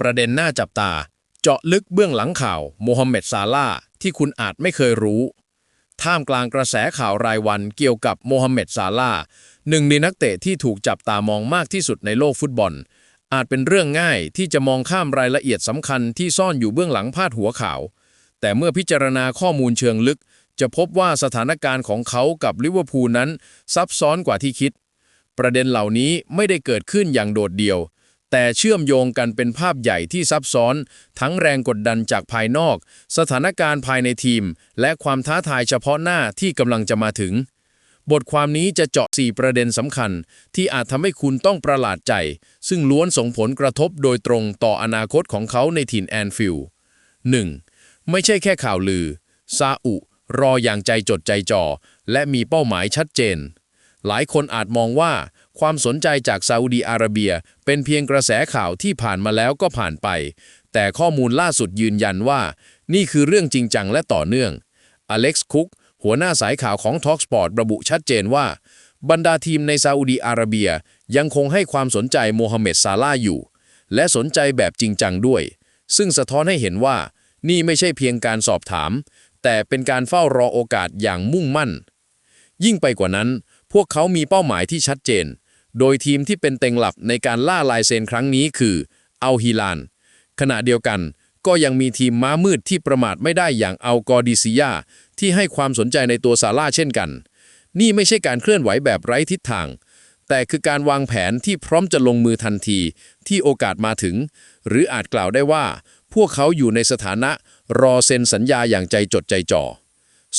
ประเด็นน่าจับตา เจาะลึกเบื้องหลังข่าวโมฮัมเหม็ดซาลาห์ที่คุณอาจไม่เคยรู้ ท่ามกลางกระแสข่าวรายวันเกี่ยวกับโมฮัมเหม็ดซาลาห์หนึ่งในนักเตะที่ถูกจับตามองมากที่สุดในโลกฟุตบอล อาจเป็นเรื่องง่ายที่จะมองข้ามรายละเอียดสำคัญที่ซ่อนอยู่เบื้องหลังพาดหัวข่าว แต่เมื่อพิจารณาข้อมูลเชิงลึก จะพบว่าสถานการณ์ของเขากับลิเวอร์พูลนั้นซับซ้อนกว่าที่คิด ประเด็นเหล่านี้ไม่ได้เกิดขึ้นอย่างโดดเดี่ยว แต่เชื่อมโยงกันเป็นภาพใหญ่ที่ซับซ้อน ทั้งแรงกดดันจากภายนอก สถานการณ์ภายในทีม และความท้าทายเฉพาะหน้าที่กำลังจะมาถึง บทความนี้จะเจาะ 4 ประเด็นสำคัญ ที่อาจทำให้คุณต้องประหลาดใจ ซึ่งล้วนส่งผลกระทบโดยตรงต่ออนาคตของเขาในถิ่นแอนฟิลด์ 1. ไม่ใช่แค่ข่าวลือซาอุ รออย่างใจจดใจจ่อและมีเป้าหมายชัดเจน หลายคนอาจมองว่าความสนใจจากซาอุดีอาระเบีย เป็นเพียงกระแสข่าวที่ผ่านมาแล้วก็ผ่านไป แต่ข้อมูลล่าสุดยืนยันว่า นี่คือเรื่องจริงจังและต่อเนื่อง อเล็กซ์คุก หัวหน้าสายข่าวของ Talksport ระบุชัดเจนว่า บรรดาทีมในซาอุดีอาระเบียยังคงให้ความสนใจโมฮัมเหม็ดซาลาอยู่ และสนใจแบบจริงจังด้วย ซึ่งสะท้อนให้เห็นว่า นี่ไม่ใช่เพียงการสอบถาม แต่เป็นการเฝ้ารอโอกาสอย่างมุ่งมั่น ยิ่งไปกว่านั้น วกเขามีเป้าหมายที่ชัดเจน โดยทีมที่เป็นเต็งหลักในการล่าลายเซนครั้งนี้คืออัลฮิลาน ขณะเดียวกันก็ยังมีทีมม้ามืดที่ประมาทไม่ได้อย่างอัลกอดิซิยาที่ให้ความสนใจในตัวซาร่าเช่นกัน นี่ไม่ใช่การเคลื่อนไหวแบบไร้ทิศทาง แต่คือการวางแผนที่พร้อมจะลงมือทันทีที่โอกาสมาถึง หรืออาจกล่าวได้ว่า พวกเขาอยู่ในสถานะรอเซ็นสัญญาอย่างใจจดใจจ่อ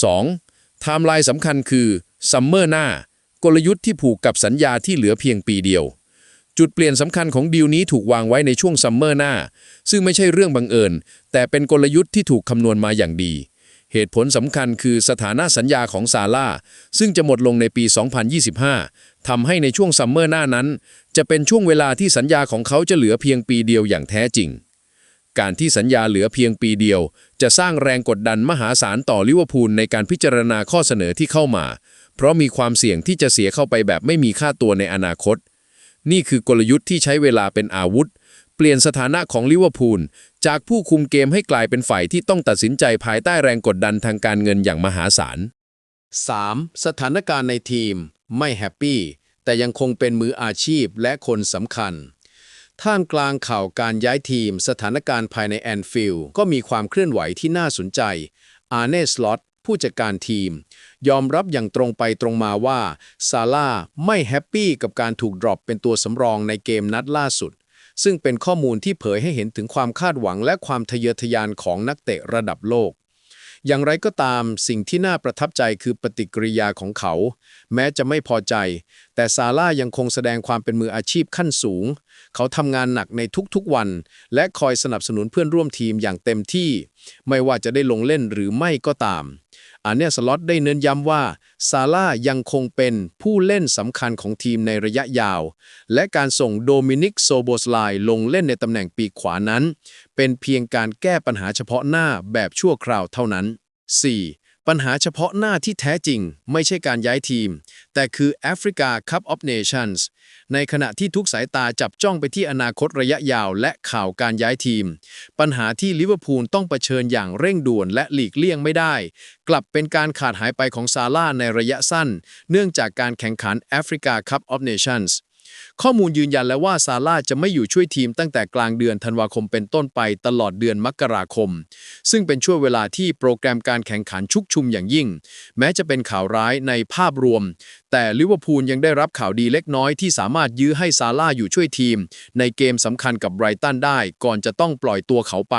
2. ไทม์ไลน์สำคัญคือซัมเมอร์หน้า กลยุทธ์ที่ผูกกับสัญญาที่เหลือเพียงปีเดียว จุดเปลี่ยนสำคัญของดีลนี้ถูกวางไว้ในช่วงซัมเมอร์หน้า ซึ่งไม่ใช่เรื่องบังเอิญ แต่เป็นกลยุทธ์ที่ถูกคำนวณมาอย่างดี เหตุผลสำคัญคือสถานะสัญญาของซาร่าซึ่งจะหมดลงในปี 2025 ทำให้ในช่วงซัมเมอร์หน้านั้น จะเป็นช่วงเวลาที่สัญญาของเขาจะเหลือเพียงปีเดียวอย่างแท้จริงการที่สัญญาเหลือเพียงปีเดียว จะสร้างแรงกดดันมหาศาลต่อลิเวอร์พูลในการพิจารณาข้อเสนอที่เข้ามา เพราะมีความเสี่ยงที่จะเสียเข้าไปแบบไม่มีค่าตัวในอนาคต นี่คือกลยุทธ์ที่ใช้เวลาเป็นอาวุธ เปลี่ยนสถานะของลิเวอร์พูลจากผู้คุมเกมให้กลายเป็นฝ่ายที่ต้องตัดสินใจภายใต้แรงกดดันทางการเงินอย่างมหาศาล 3. สถานการณ์ในทีม ไม่แฮปปี้แต่ยังคงเป็นมืออาชีพและคนสำคัญ ท่ามกลางข่าวการย้ายทีม สถานการณ์ภายในแอนฟิลด์ก็มีความเคลื่อนไหวที่น่าสนใจ อาร์เนสลอต ผู้จัดการทีม ยอมรับอย่างตรงไปตรงมาว่าซาร่าไม่แฮปปี้กับการถูกดรอปเป็นตัวสำรองในเกมนัดล่าสุด ซึ่งเป็นข้อมูลที่เผยให้เห็นถึงความคาดหวังและความทะเยอทะยานของนักเตะระดับโลก อย่างไรก็ตามสิ่งที่น่าประทับใจคือปฏิกิริยาของเขา แม้จะไม่พอใจ แต่ซาร่ายังคงแสดงความเป็นมืออาชีพขั้นสูง เขาทำงานหนักในทุกๆวัน และคอยสนับสนุนเพื่อนร่วมทีมอย่างเต็มที่ ไม่ว่าจะได้ลงเล่นหรือไม่ก็ตาม อันเนสล็อตได้เน้นย้ำว่าซาร่ายังคงเป็นผู้เล่นสำคัญของทีมในระยะยาว และการส่งโดมินิกโซโบสไลลงเล่นในตำแหน่งปีกขวานั้น เป็นเพียงการแก้ปัญหาเฉพาะหน้าแบบชั่วคราวเท่านั้น 4. ปัญหาเฉพาะหน้าที่แท้จริง ไม่ใช่การย้ายทีม แต่คือ Africa Cup of Nations ในขณะที่ทุกสายตาจับจ้องไปที่อนาคตระยะยาวและข่าวการย้ายทีม ปัญหาที่ลิเวอร์พูลต้องเผชิญอย่างเร่งด่วนและหลีกเลี่ยงไม่ได้ กลับเป็นการขาดหายไปของซาร่าในระยะสั้น เนื่องจากการแข่งขัน Africa Cup of Nations ข้อมูลยืนยันแล้วว่าซาร่าจะไม่อยู่ช่วยทีมตั้งแต่กลางเดือนธันวาคมเป็นต้นไปตลอดเดือนมกราคม ซึ่งเป็นช่วงเวลาที่โปรแกรมการแข่งขันชุกชุมอย่างยิ่ง แม้จะเป็นข่าวร้ายในภาพรวม แต่ลิเวอร์พูลยังได้รับข่าวดีเล็กน้อยที่สามารถยื้อให้ซาร่าอยู่ช่วยทีม ในเกมสำคัญกับไบรตันได้ ก่อนจะต้องปล่อยตัวเขาไป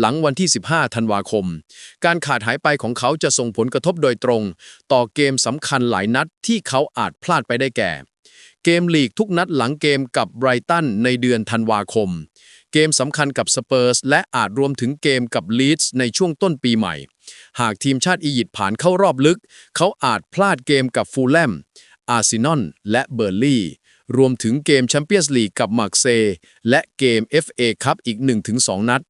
หลังวันที่ 15 ธันวาคม การขาดหายไปของเขาจะส่งผลกระทบโดยตรง ต่อเกมสำคัญหลายนัดที่เขาอาจพลาดไปได้แก่ เกมลีกทุกนัดหลังเกมกับไบรตันในเดือนธันวาคม เกมสำคัญกับสเปอร์สและอาจรวมถึงเกมกับลีดส์ในช่วงต้นปีใหม่ หากทีมชาติอียิปต์ผ่านเข้ารอบลึก เขาอาจพลาดเกมกับฟูลแลม อาร์เซนอล และเบอร์ลี่ รวมถึงเกมแชมเปี้ยนส์ลีกกับมาร์เซย์และเกม FA คัพอีก 1-2 นัด